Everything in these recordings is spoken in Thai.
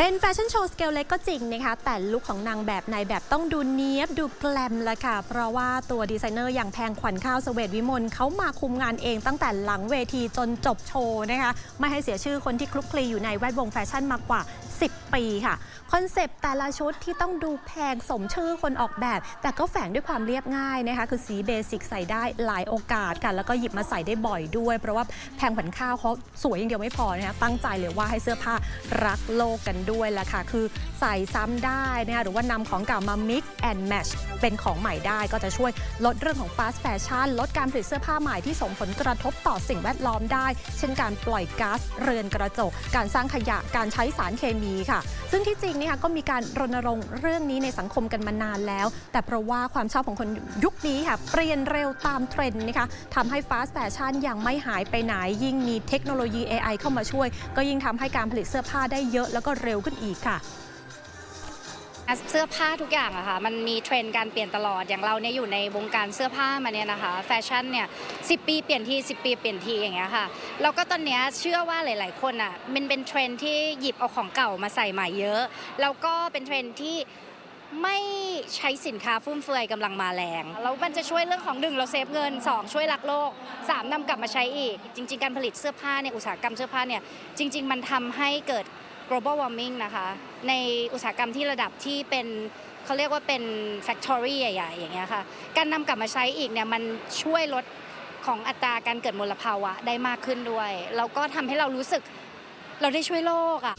เป็นแฟชั่นโชว์สเกลเล็กก็จริงนะคะ แต่ลุคของนางแบบในแบบต้องดูเนี้ยบดูแกลมละค่ะ เพราะว่าตัวดีไซเนอร์อย่างแพงขวัญข้าวสเวตวิมลเขามาคุมงานเองตั้งแต่หลังเวทีจนจบโชว์นะคะ ไม่ให้เสียชื่อคนที่คลุกคลีอยู่ในแวดวงแฟชั่นมากกว่า 10 ปีค่ะ คอนเซปต์แต่ละชุดที่ต้องดูแพงสมชื่อคนออกแบบ แต่ก็แฝงด้วยความเรียบง่ายนะคะ คือสีเบสิกใส่ได้หลายโอกาสค่ะแล้วก็หยิบมาใส่ได้บ่อยด้วย เพราะว่าแพงขวัญข้าวเขาสวยอย่างเดียวไม่พอนะคะตั้งใจเลยว่าให้เสื้อผ้ารักโลกกันด้วยละค่ะ คือใส่ซ้ำได้นะคะหรือว่านำของเก่ามา mix and match เป็นของใหม่ได้ก็จะช่วยลดเรื่องของ fast fashion ลดการผลิตเสื้อผ้าใหม่ที่ส่งผลกระทบต่อสิ่งแวดล้อมได้ เช่นการปล่อยก๊าซเรือนกระจก การสร้างขยะการใช้สารเคมีค่ะ ซึ่งที่จริงเนี่ยค่ะก็มีการรณรงค์เรื่องนี้ในสังคมกันมานานแล้ว แต่เพราะว่าความชอบของคนยุคนี้ค่ะ เปลี่ยนเร็วตามเทรนด์นะคะทำให้ฟาสต์แฟชั่นยังไม่หายไปไหน ยิ่งมีเทคโนโลยี AI เข้ามาช่วย ก็ยิ่งทำให้การผลิตเสื้อผ้าได้เยอะแล้วก็เร็วขึ้นอีกค่ะ เสื้อผ้าทุกอย่างอะค่ะมันมีเทรนด์การเปลี่ยนตลอดอย่างเราเนี่ยอยู่ในวงการเสื้อผ้ามาเนี่ยนะคะแฟชั่นเนี่ยสิปีเปลี่ยนทีสิปีเปลี่ยนทีอย่างเงี้ยค่ะแล้วก็ตอนเนี้ยเชื่อว่าหลาย ๆ คนอะมันเป็นเทรนด์ที่หยิบเอาของเก่ามาใส่ใหม่เยอะ แล้วก็เป็นเทรนด์ที่ไม่ใช้สินค้าฟุ่มเฟือยกำลังมาแรงแล้วมันจะช่วยเรื่องของหนึ่งเราเซฟเงินสองช่วยรักโลกสามนำกลับมาใช้อีก จริง ๆ การผลิตเสื้อผ้าเนี่ยอุตสาหกรรมเสื้อผ้าเนี่ยจริง ๆ มันทำให้เกิด global warming นะคะ ในอุตสาหกรรมที่ระดับที่เป็นเขาเรียกว่าเป็น factory ใหญ่ๆ อย่างเงี้ยค่ะ การนำกลับมาใช้อีกเนี่ยมันช่วยลดของอัตราการเกิดมลภาวะได้มากขึ้นด้วย แล้วก็ทำให้เรารู้สึกเราได้ช่วยโลกอะ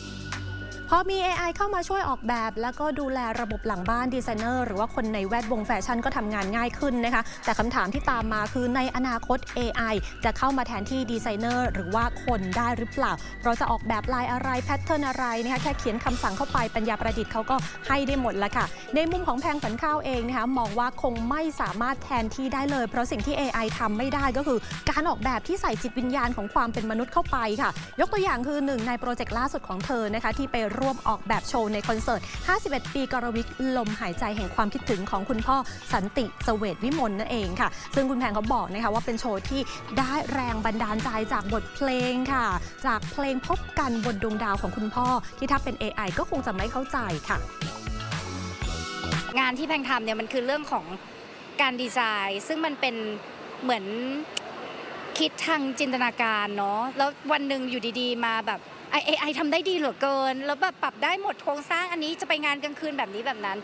พอมี AI เข้ามาช่วยออกแบบ แล้วก็ดูแลระบบหลังบ้านดีไซเนอร์หรือว่าคนในแวดวงแฟชั่นก็ทำงานง่ายขึ้นนะคะ แต่คำถามที่ตามมาคือในอนาคต AI จะเข้ามาแทนที่ดีไซเนอร์หรือว่าคนได้หรือเปล่า เราจะออกแบบลายอะไรแพทเทิร์นอะไรนะคะแค่เขียนคำสั่งเข้าไปปัญญาประดิษฐ์เขาก็ให้ได้หมดแล้วค่ะ ในมุมของแพงฝันข้าวเองนะคะมองว่าคงไม่สามารถแทนที่ได้เลย เพราะสิ่งที่ AI ทำไม่ได้ก็คือการออกแบบที่ใส่จิตวิญญาณของความเป็นมนุษย์เข้าไปค่ะ ยกตัวอย่างคือหนึ่งในโปรเจกต์ล่าสุดของเธอนะคะที่ไปรร่วมออกแบบโชว์ในคอนเสิร์ต 51 ปีกรวิกลมหายใจแห่งความคิดถึงของคุณพ่อสันติเสเวตวิมลนั่นเองค่ะ ซึ่งคุณแพงเขาบอกนะคะว่าเป็นโชว์ที่ได้แรงบันดาลใจจากบทเพลงค่ะ จากเพลงพบกันบนดวงดาวของคุณพ่อ ที่ถ้าเป็น AI ก็คงจะไม่เข้าใจค่ะ งานที่แพงทำเนี่ยมันคือเรื่องของการดีไซน์ ซึ่งมันเป็นเหมือนคิดทางจินตนาการเนาะแล้ววันหนึ่งอยู่ดีๆ มาแบบ ไอไอไอทำได้ดีเหลือเกิน แล้วแบบปรับได้หมดโครงสร้างอันนี้จะไปงานกลางคืนแบบนี้แบบนั้น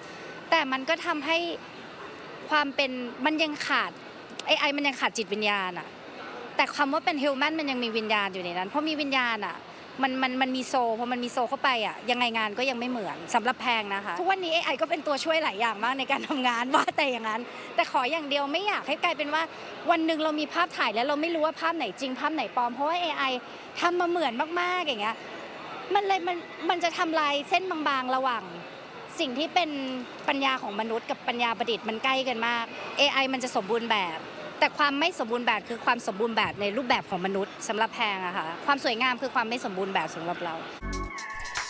แต่มันก็ทำให้ความเป็นมันยังขาดไอไอมันยังขาดจิตวิญญาณอะแต่คำว่าเป็นฮิวแมนมันยังมีวิญญาณอยู่ในนั้น เพราะมีวิญญาณอะ มันมันมันมีโซพอมันมีโซเข้าไปอะยังไงงานก็ยังไม่เหมือนสำหรับแพงนะคะ ทุกวันนี้ AI ก็เป็นตัวช่วยหลายอย่างมากในการทำงานว่าแต่อย่างนั้น แต่ขออย่างเดียวไม่อยากให้กลายเป็นว่า วันหนึ่งเรามีภาพถ่ายแล้วเราไม่รู้ว่าภาพไหนจริงภาพไหนปลอมเพราะว่า AI ทำมาเหมือนมากๆอย่างเงี้ยมันเลยมันมันจะทำลายเส้นบางๆระหว่าง สิ่งที่เป็นปัญญาของมนุษย์กับปัญญาประดิษฐ์มันใกล้กันมาก AI มันจะสมบูรณ์แบบ แต่ความไม่สมบูรณ์แบบคือความสมบูรณ์แบบในรูปแบบของมนุษย์สำหรับแพงอะค่ะความสวยงามคือความไม่สมบูรณ์แบบสำหรับเรา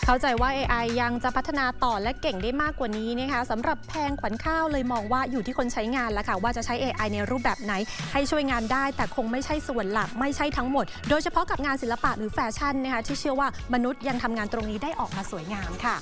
เข้าใจว่า AI ยังจะพัฒนาต่อและเก่งได้มากกว่านี้นะคะสำหรับแพงขวัญข้าวเลยมองว่าอยู่ที่คนใช้งานแล้วค่ะ ว่าจะใช้ AI ในรูปแบบไหน ให้ช่วยงานได้ แต่คงไม่ใช่ส่วนหลักไม่ใช่ทั้งหมด โดยเฉพาะกับงานศิลปะหรือแฟชั่นนะคะที่เชื่อว่ามนุษย์ยังทำงานตรงนี้ได้ออกมาสวยงามค่ะ